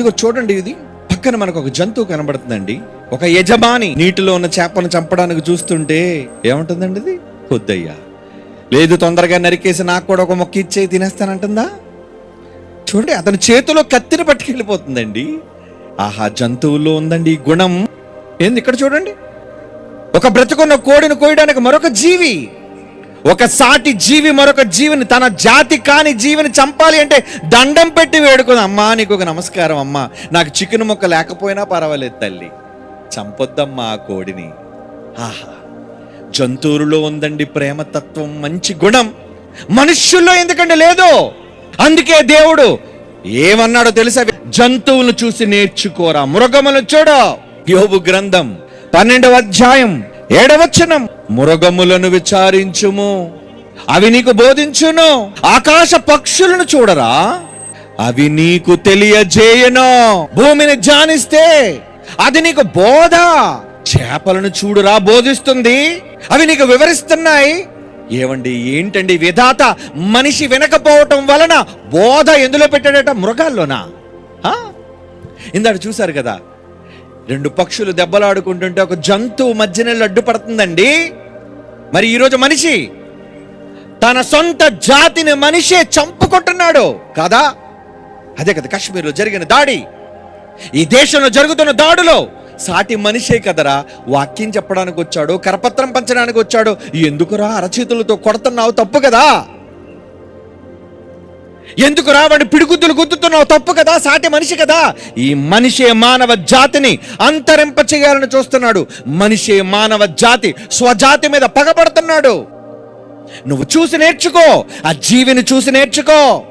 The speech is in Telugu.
ఇదిగో చూడండి ఇది. పక్కన మనకు ఒక జంతువు కనబడుతుందండి. ఒక యజమాని నీటిలో ఉన్న చేపను చంపడానికి చూస్తుంటే ఏముంటుందండి ఇది? వద్దయ్యా లేదు తొందరగా నరికేసి నాకు కూడా ఒక మొక్క ఇచ్చే తినేస్తానంటుందా? చూడండి అతని చేతిలో కత్తిని పట్టుకెళ్ళిపోతుందండి. ఆహా జంతువుల్లో ఉందండి గుణం. ఏంది ఇక్కడ చూడండి. ఒక బ్రతుకున్న కోడిని కోయడానికి మరొక జీవి. ఒక సాటి జీవి మరొక జీవిని తన జాతి కాని జీవిని చంపాలి అంటే దండం పెట్టి వేడుకుంది. అమ్మా నీకు ఒక నమస్కారం అమ్మా. నాకు చికెన్ ముక్క లేకపోయినా పర్వాలేదు తల్లి. చంపొద్దమ్మా ఆ కోడిని. ఆహా జంతువులలో ఉందండి ప్రేమతత్వం మంచి గుణం. మనుష్యుల్లో ఎందుకంటే లేదో? అందుకే దేవుడు ఏమన్నాడో తెలుసా? జంతువులను చూసి నేర్చుకోరా. మృగములు చూడ. యోబు గ్రంథం పన్నెండవ అధ్యాయం ఏడవచనం. మురగములను విచారించుము. అవి నీకు బోధించును. ఆకాశ పక్షులను చూడరా. అవి నీకు తెలియజేయను. భూమిని ధ్యానిస్తే అది నీకు బోధ. చేపలను చూడురా బోధిస్తుంది. అవి నీకు వివరిస్తున్నాయి. ఏమండి ఏంటండి విధాత? మనిషి వినకపోవటం వలన బోధ ఎందులో పెట్టాడట? మృగాల్లోనా? ఆ? చూశారు కదా రెండు పక్షులు దెబ్బలాడుకుంటుంటే ఒక జంతువు మధ్యన అడ్డుపడుతుందండి మరి ఈరోజు మనిషి తన సొంత జాతిని మనిషే చంపుకుంటున్నాడు. కదా? అదే కదా కాశ్మీర్లో జరిగిన దాడి. ఈ దేశంలో జరుగుతున్న దాడులో. సాటి మనిషే కదరా వాక్యం చెప్పడానికి వచ్చాడు కరపత్రం పంచడానికి వచ్చాడు. ఎందుకురా అరచేతులతో కొడుతున్నావు? తప్పు కదా. ఎందుకు రావని పిడుగుద్దులు గుద్దుతున్నావు? తప్పు కదా సాటి మనిషి కదా? ఈ మనిషే మానవ జాతిని అంతరింప చేయాలని చూస్తున్నాడు. మనిషే మానవ జాతి స్వజాతి మీద పగబడుతున్నాడు. నువ్వు చూసి నేర్చుకో ఆ జీవిని చూసి నేర్చుకో.